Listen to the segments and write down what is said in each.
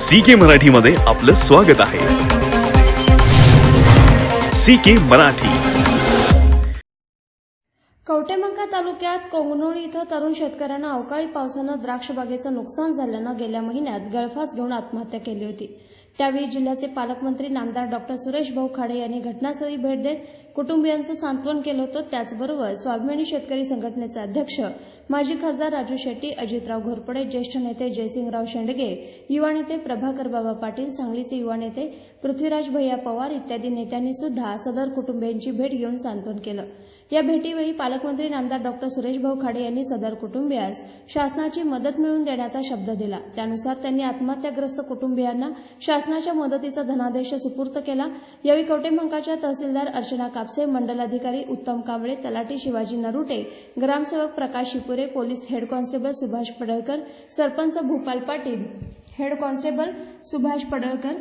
C के मराठीमध्ये आपलं स्वागत आहे. सी के मराठी. कवटेमंका तालुक्यात कोंगनोळी इथं तरुण शेतकऱ्यांना अवकाळी पावसानं द्राक्ष बागेचं नुकसान झाल्यानं गेल्या महिन्यात गळफास घेऊन आत्महत्या केली होती. त्यावेळी जिल्ह्याचे पालकमंत्री नामदार डॉक्टर सुरेश भाऊ खाडे यांनी घटनास्थळी भेट देत कुटुंबियांचं सांत्वन केलं होतं. त्याचबरोबर स्वाभिमानी शेतकरी संघटनेचे अध्यक्ष माजी खासदार राजू शेट्टी अजितराव घोरपडे ज्येष्ठ नेते जयसिंगराव शेंडगे युवा नेते प्रभाकर बाबा पाटील सांगलीचे युवा नेते पृथ्वीराज भैया पवार इत्यादी नेत्यांनी सुद्धा सदर कुटुंबियांची भेट घेऊन सांत्वन केलं. या भेटीवेळी पालकमंत्री नामदार डॉक्टर सुरेश भाऊ खाडे यांनी सदर कुटुंबियास शासनाची मदत मिळवून देण्याचा शब्द दिला. त्यानुसार त्यांनी आत्महत्याग्रस्त कुटुंबियांना शासनाच्या मदतीचा धनादेश सुपूर्त केला. यावेळी कवटेमंकाच्या तहसीलदार अर्चना कापसे मंडल अधिकारी उत्तम कांबळे तलाठी शिवाजी नरुटे ग्रामसेवक Prakash Shipure police head constable Subhash Padalkar sarpanch Bhupal Patil head constable Subhash Padalkar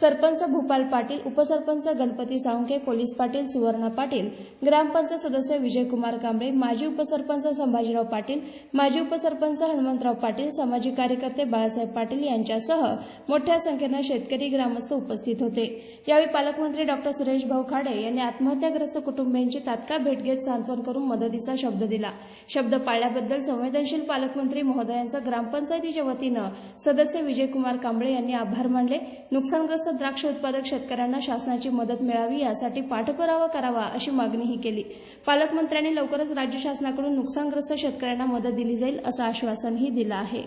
sarpanch Bhupal Patil उपसरपंच गणपती साळुंके पोलीस पाटील सुवर्णा पाटील ग्रामपंचायत सदस्य विजयकुमार कांबळे माजी उपसरपंच संभाजीराव पाटील माजी उपसरपंच हनुमंतराव पाटील सामाजिक कार्यकर्ते बाळासाहेब पाटील यांच्यासह मोठ्या संख्येनं शेतकरी ग्रामस्थ उपस्थित होते. यावेळी पालकमंत्री डॉक्टर सुरेश भाऊ खाडे यांनी आत्महत्याग्रस्त कुटुंबियांची तात्काळ भेट घेत सांत्वन करून मदतीचा शब्द दिला. शब्द पाळल्याबद्दल संवेदनशील पालकमंत्री महोदयांचं ग्रामपंचायतीच्या वतीनं सदस्य विजयकुमार कांबळे यांनी आभार मानले. नुकसानग्रस्त बंदोबस्त द्राक्ष उत्पादक शेतकऱ्यांना शासनाची मदत मिळावी यासाठी पाठपुरावा करावा अशी मागणीही केली. पालकमंत्र्यांनी लवकरच राज्य शासनाकडून नुकसानग्रस्त शेतकऱ्यांना मदत दिली जाईल असं आश्वासनही दिलं आहे.